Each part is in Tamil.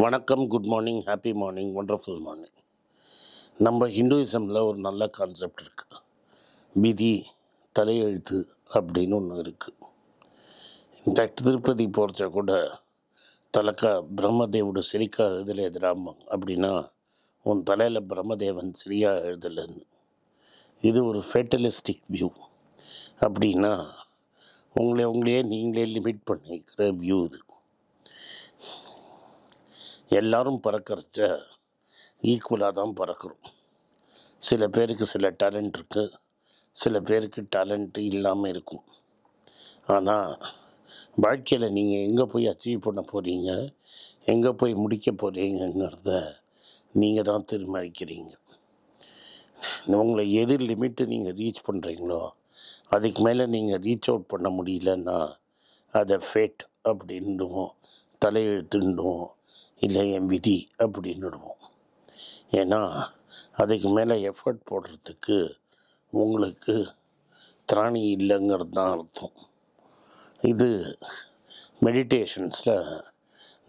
வணக்கம் good morning happy morning wonderful morning நம்ம ஹிந்துவிசமில் ஒரு நல்ல கான்செப்ட் இருக்குது விதி தலையெழுத்து அப்படின்னு ஒன்று இருக்குது இந்த திருப்பதி போகிறச்ச கூட தலக்கா பிரம்மதேவோட சிரிக்கா எழுதலை எதிராம அப்படின்னா உன் தலையில் பிரம்மதேவன் சரியாக எழுதலைன்னு. இது ஒரு ஃபேட்டலிஸ்டிக் வியூ அப்படின்னா உங்களை உங்களையே நீங்களே லிமிட் பண்ணிக்கிற வியூ இது. எல்லாரும் பறக்கிறச்ச ஈக்குவலாக தான் பறக்கிறோம். சில பேருக்கு சில டேலண்ட் இருக்குது சில பேருக்கு டேலண்ட் இல்லாமல் இருக்கும். ஆனால் வாழ்க்கையில் நீங்கள் எங்கே போய் அச்சீவ் பண்ண போகிறீங்க எங்கே போய் முடிக்க போகிறீங்கங்கிறத நீங்கள் தான் தீர்மானிக்கிறீங்க. உங்களை எது லிமிட்டு நீங்கள் ரீச் பண்ணுறீங்களோ அதுக்கு மேலே நீங்கள் ரீச் அவுட் பண்ண முடியலன்னா அதை ஃபேட் அப்படின்னுவோம் தலையெழுத்துன்னுவோம் இல்லை என் விதி அப்படின்னுடுவோம் ஏன்னா அதுக்கு மேலே எஃபர்ட் போடுறதுக்கு உங்களுக்கு திராணி இல்லைங்கிறது தான் அர்த்தம். இது மெடிடேஷன்ஸில்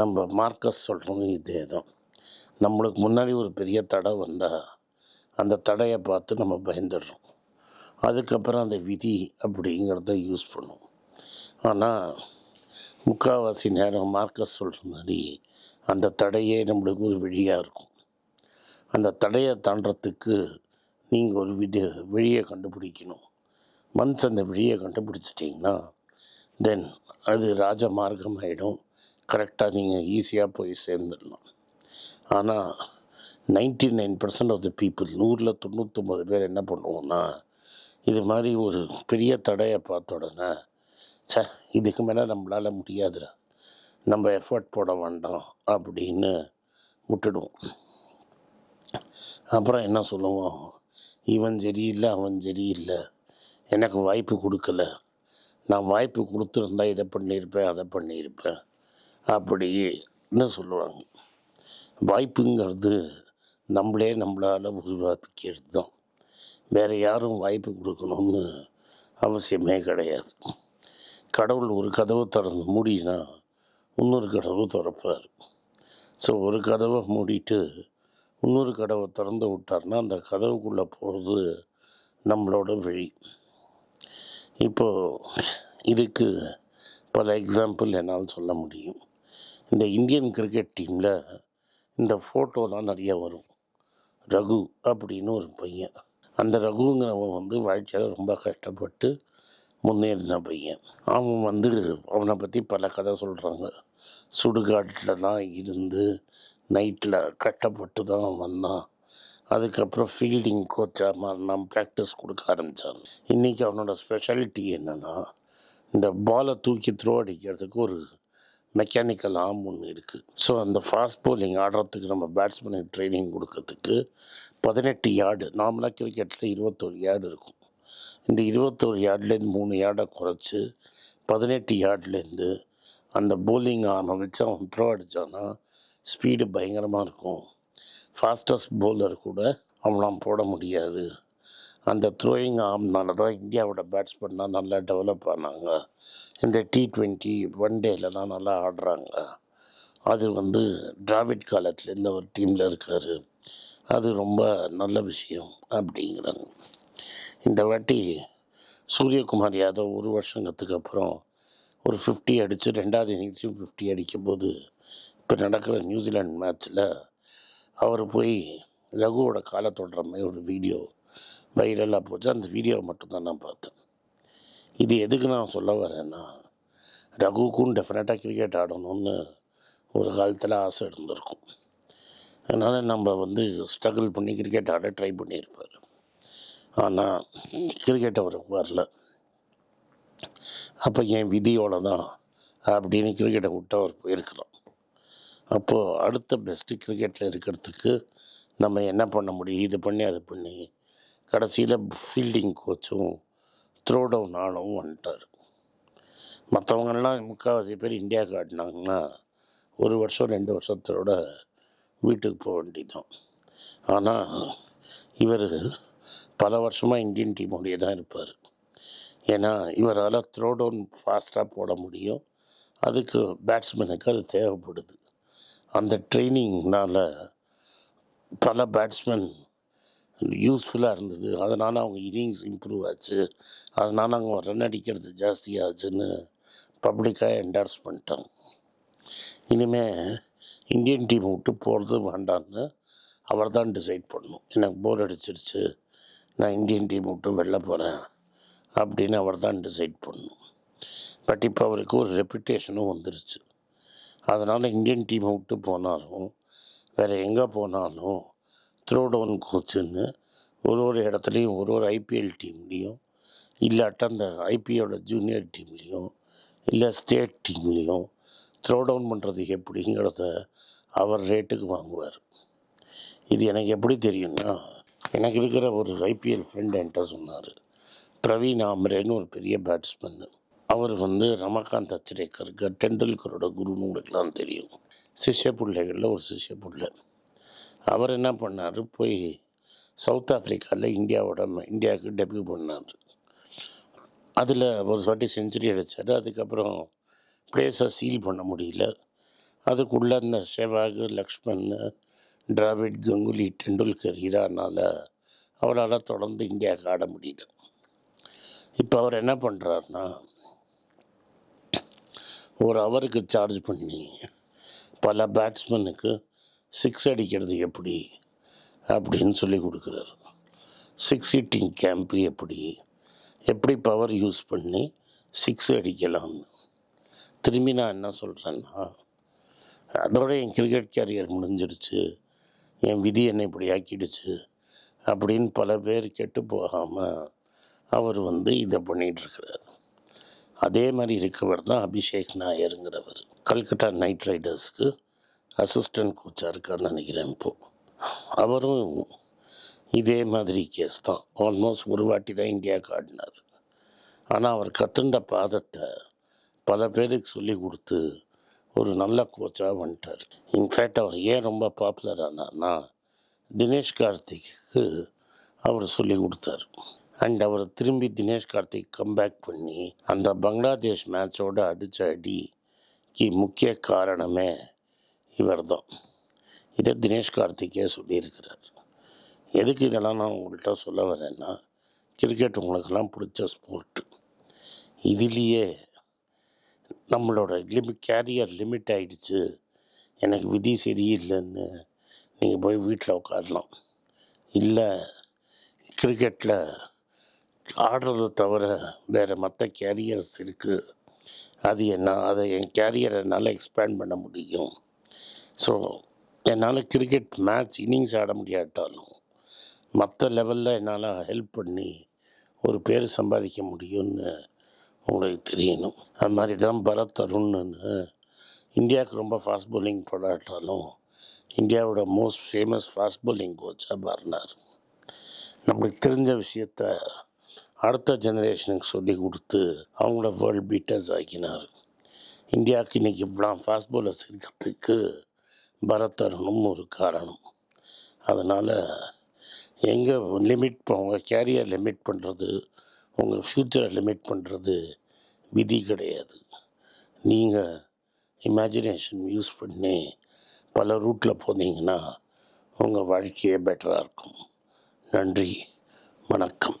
நம்ம மார்க்கஸ் சொல்கிறது இதே தான். நம்மளுக்கு முன்னாடி ஒரு பெரிய தடை வந்தால் அந்த தடையை பார்த்து நம்ம பயந்துடுறோம். அதுக்கப்புறம் அந்த விதி அப்படிங்கிறத யூஸ் பண்ணுவோம். ஆனால் முக்கால்வாசி நேரம் மார்க்கஸ் சொல்கிற மாதிரி அந்த தடையே நம்மளுக்கு ஒரு வழியாக இருக்கும். அந்த தடையை தாண்டத்துக்கு நீங்கள் ஒரு விட வழியை கண்டுபிடிக்கணும். மனசு அந்த வழியை கண்டுபிடிச்சிட்டிங்கன்னா தென் அது ராஜ மார்க்கம் ஆகிடும் கரெக்டாக நீங்கள் ஈஸியாக போய் சேர்ந்துடலாம். ஆனால் ninety nine percent of the people நூறில் தொண்ணூற்றொம்பது பேர் என்ன பண்ணுவோம்னா இது மாதிரி ஒரு பெரிய தடையை பார்த்த உடனே சே இதுக்கு மேலே நம்மளால் முடியாதுடா. நம்ம எஃபர்ட் போட வேண்டாம் அப்படின்னு விட்டுடுவோம். அப்புறம் என்ன சொல்லுவோம்? இவன் சரியில்லை அவன் சரியில்லை. எனக்கு வாய்ப்பு கொடுக்கல. நான் வாய்ப்பு கொடுத்துருந்தா இதை பண்ணியிருப்பேன் அதை பண்ணியிருப்பேன் அப்படின்னு சொல்லுவாங்க. வாய்ப்புங்கிறது நம்மளே நம்மளால் உருவாக்கிக்கிறது தான் வேறு யாரும் வாய்ப்பு கொடுக்கணும்னு அவசியமே கிடையாது. கடவுள் ஒரு கதவை திறந்து மூடினா இன்னொரு கதவு திறப்பார். ஸோ ஒரு கதவை மூடிட்டு இன்னொரு கதவை திறந்து விட்டார்னா அந்த கதவுக்குள்ளே போகிறது நம்மளோட வழி. இப்போது இதுக்கு பல எக்ஸாம்பிள் என்னால் சொல்ல முடியும். இந்த இந்தியன் கிரிக்கெட் டீமில் இந்த ஃபோட்டோலாம் நிறைய வரும். ரகு அப்படின்னு ஒரு பையன். அந்த ரகுங்கிறவன் வந்து வாழ்க்கையில் ரொம்ப கஷ்டப்பட்டு முன்னேறின பையன். அவன் வந்து அவனை பற்றி பல கதை சொல்கிறாங்க சுடுகாட்டில் தான் இருந்து நைட்டில் கட்டப்பட்டு தான் வந்தான். அதுக்கப்புறம் ஃபீல்டிங் கோச்சாக மாறினான் ப்ராக்டிஸ் கொடுக்க ஆரம்பித்தான் இன்றைக்கி அவனோட ஸ்பெஷாலிட்டி என்னென்னா இந்த பாலை தூக்கி த்ரோ அடிக்கிறதுக்கு ஒரு மெக்கானிக்கல் ஆர்ம் ஒன்று இருக்குது ஸோ அந்த ஃபாஸ்ட் போலிங் ஆடுறதுக்கு நம்ம பேட்ஸ்மேனுக்கு ட்ரைனிங் கொடுக்கறதுக்கு பதினெட்டு யார்டு நார்மலாக கிரிக்கெட்டில் இருபத்தோரு யார்டு இருக்கும். இந்த இருபத்தோரு யார்ட்லேருந்து மூணு யார்டை குறைச்சி பதினெட்டு யார்ட்லேருந்து அந்த போலிங் ஆர்மை வச்சு அவன் த்ரோ அடித்தான்னா ஸ்பீடு பயங்கரமாக இருக்கும். ஃபாஸ்டஸ்ட் போலர் கூட அவனாம் போட முடியாது. அந்த த்ரோயிங் ஆர்ம்னால தான் இந்தியாவோட பேட்ஸ்மேன்லாம் நல்லா டெவலப் ஆனாங்க. இந்த டி ட்வெண்ட்டி ஒன் டேலலாம் நல்லா ஆடுறாங்க. அது வந்து டிராவிட் காலத்தில் ஒரு டீமில் இருக்கார். அது ரொம்ப நல்ல விஷயம் அப்படிங்கிறாங்க. இந்த வாட்டி சூரியகுமார் யாதவ் ஒரு வருஷங்கிறதுக்கு அப்புறம் ஒரு ஃபிஃப்டி அடித்து ரெண்டாவது இன்னிங்ஸையும் ஃபிஃப்டி அடிக்கும்போது இப்போ நடக்கிற நியூசிலாண்ட் மேட்ச்சில் அவர் போய் ரகுவோட காலை தொடுற மாதிரி ஒரு வீடியோ வைரலாக போச்சு. அந்த வீடியோவை மட்டும்தான் நான் பார்த்தேன். இது எதுக்கு நான் சொல்ல வரேன்னா ரகுவுக்கும் டெஃபினட்டாக கிரிக்கெட் ஆடணும்னு ஒரு காலத்தில் ஆசை இருந்திருக்கும். அதனால் நம்ம வந்து ஸ்ட்ரகிள் பண்ணி கிரிக்கெட் ஆட ட்ரை பண்ணியிருப்பார். ஆனால் கிரிக்கெட் அவருக்கு வரல. அப்போ என் விதியோட தான் அப்படின்னு கிரிக்கெட்டை விட்டு அவர் போயிருக்கலாம் அப்போது அடுத்த பெஸ்ட்டு கிரிக்கெட்டில் இருக்கிறதுக்கு நம்ம என்ன பண்ண முடியும்? இது பண்ணி அது பண்ணி. கடைசியில் ஃபீல்டிங் கோச்சும் த்ரோ டவுன் ஆளும் வந்துட்டார். மற்றவங்கெல்லாம் முக்கால்வாசி பேர் இந்தியாவுக்கு காட்டினாங்கன்னா ஒரு வருஷம் ரெண்டு வருஷத்தோட வீட்டுக்கு போக வேண்டியதான் ஆனால் இவர் பல வருஷமாக இந்தியன் டீமுடைய தான் இருப்பார். ஏன்னா இவரால் த்ரோ டவுன் ஃபாஸ்ட்டாக போட முடியும். அதுக்கு பேட்ஸ்மேனுக்கு அது தேவைப்படுது. அந்த ட்ரைனிங்னால் பல பேட்ஸ்மேன் யூஸ்ஃபுல்லாக இருந்தது. அதனால் அவங்க இன்னிங்ஸ் இம்ப்ரூவ் ஆச்சு. அதனால் அவங்க ரன் அடிக்கிறது ஜாஸ்தியாச்சுன்னு பப்ளிக்காக என்டார்ஸ் பண்ணிட்டாங்க. இனிமேல் இந்தியன் டீம் விட்டு போகிறது வேண்டான்னு அவர் தான் டிசைட் பண்ணும். எனக்கு போர் அடிச்சிருச்சு. நான் இந்தியன் டீம் விட்டு வெளில போகிறேன் அப்படின்னு அவர் தான் டிசைட் பண்ணணும். பட் இப்போ அவருக்கு ஒரு ரெப்புடேஷனும் வந்துருச்சு. அதனால் இந்தியன் டீமை விட்டு போனாலும் வேறு எங்கே போனாலும் த்ரோ டவுன் கோச்சுன்னு ஒரு ஒரு இடத்துலையும் ஒரு ஒரு ஐபிஎல் டீம்லேயும் இல்லாட்ட அந்த ஐபிஎல்லோட ஜூனியர் டீம்லேயும் இல்லை ஸ்டேட் டீம்லேயும் த்ரோ டவுன் பண்ணுறது எப்படிங்கிறத அவர் ரேட்டுக்கு வாங்குவார். இது எனக்கு எப்படி தெரியும்னா எனக்கு இருக்கிற ஒரு ஐபிஎல் ஃப்ரெண்ட் என்கிட்ட சொன்னார். பிரவீன் ஆம்ரேன்னு ஒரு பெரிய பேட்ஸ்மேன் அவர் வந்து ரமகாந்த் அச்சரேக்கருக்கு டெண்டுல்கரோட குருன்னு உங்களுக்குலாம் தெரியும். சிஷ்ய பிள்ளைகளில் ஒரு சிஷ்ய பிள்ளை. அவர் என்ன பண்ணார்? போய் சவுத் ஆஃப்ரிக்காவில் இந்தியாவோட இந்தியாவுக்கு டெபியூ பண்ணார். அதில் ஒரு வாட்டி செஞ்சுரி அடித்தார் அதுக்கப்புறம் பிளேஸை சீல் பண்ண முடியல. அதுக்குள்ளே அந்த ஷெவாக் லக்ஷ்மண் டிராவிட் கங்குலி டெண்டுல்கர் ஹீரானால் அவரால் தொடர்ந்து இந்தியாவுக்கு ஆட முடியல. இப்போ அவர் என்ன பண்ணுறாருனா ஒரு அவருக்கு சார்ஜ் பண்ணி பல பேட்ஸ்மேனுக்கு சிக்ஸ் அடிக்கிறது எப்படி அப்படின்னு சொல்லி கொடுக்குறாரு. சிக்ஸ் ஹிட்டிங் கேம்ப்பு எப்படி எப்படி பவர் யூஸ் பண்ணி சிக்ஸ் அடிக்கலாம்னு. திரும்பி நான் என்ன சொல்கிறேன்னா அதோட என் கிரிக்கெட் கேரியர் முடிஞ்சிருச்சு என் விதி என்னை இப்படி ஆக்கிடுச்சு அப்படின்னு பல பேர் கெட்டு போகாமல் அவர் வந்து இதை பண்ணிகிட்ருக்கிறார் அதே மாதிரி இருக்கவர் தான் அபிஷேக் நாயருங்கிறவர். கல்கட்டா நைட் ரைடர்ஸ்க்கு அசிஸ்டன்ட் கோச்சாக இருக்கார்னு நினைக்கிறேன் இப்போது அவரும் இதே மாதிரி கேஸ் தான். ஆல்மோஸ்ட் ஒரு வாட்டி தான் இந்தியாவுக்கு ஆடினார் ஆனால் அவர் கத்துண்ட பாதத்தை பல பேருக்கு சொல்லி கொடுத்து ஒரு நல்ல கோச்சாக வந்துட்டார் இன்ஃபேக்ட் அவர் ஏன் ரொம்ப பாப்புலர் ஆனார்னா தினேஷ் கார்த்திக்கு அவர் சொல்லி கொடுத்தார். அண்ட் அவர் திரும்பி தினேஷ் கார்த்திக் கம்பேக் பண்ணி அந்த பங்களாதேஷ் மேட்சோட அடித்த அடிக்கு முக்கிய காரணமே இவர் தான் இதை தினேஷ் கார்த்திக்கே சொல்லியிருக்கிறார். எதுக்கு இதெல்லாம் நான் உங்கள்கிட்ட சொல்ல வரேன்னா கிரிக்கெட் உங்களுக்கெல்லாம் பிடிச்ச ஸ்போர்ட்டு இதுலேயே நம்மளோட லிமிட் கேரியர் லிமிட் ஆகிடுச்சு எனக்கு விதி சரியில்லைன்னு நீங்கள் போய் வீட்டில் உட்காரலாம். இல்லை கிரிக்கெட்டில் ஆடுறத தவிர வேறு மற்ற கேரியர்ஸ் இருக்குது அது என்ன? அதை என் கேரியரை என்னால் எக்ஸ்பேண்ட் பண்ண முடியும். ஸோ என்னால் கிரிக்கெட் மேட்ச் இன்னிங்ஸ் ஆட முடியாட்டாலும் மற்ற லெவலில் என்னால் ஹெல்ப் பண்ணி ஒரு பேர் சம்பாதிக்க முடியும்னு உங்களுக்கு தெரியணும். அது மாதிரி தான் பரத் அருண்னு இந்தியாவுக்கு ரொம்ப ஃபாஸ்ட் பவுலிங் போடாட்டாலும் இந்தியாவோட மோஸ்ட் ஃபேமஸ் ஃபாஸ்ட் பவுலிங் கோச்சாக மாறினார். நம்மளுக்கு தெரிஞ்ச விஷயத்த அடுத்த ஜெனரேஷனுக்கு சொல்லி கொடுத்து அவங்கள வேர்ல்ட் பீட்டர்ஸ் ஆக்கினார். இந்தியாவுக்கு இன்றைக்கி இவ்வளோ ஃபாஸ்ட் பாலர்ஸ் இருக்கிறதுக்கு பரத் அருணும் ஒரு காரணம். அதனால் எங்கே லிமிட் உங்கள் கேரியர் லிமிட் பண்ணுறது உங்கள் ஃப்யூச்சரை லிமிட் பண்ணுறது விதி கிடையாது. நீங்கள் இமேஜினேஷன் யூஸ் பண்ணி பல ரூட்டில் போனீங்கன்னா உங்கள் வாழ்க்கையே பெட்டராக இருக்கும். நன்றி. வணக்கம்.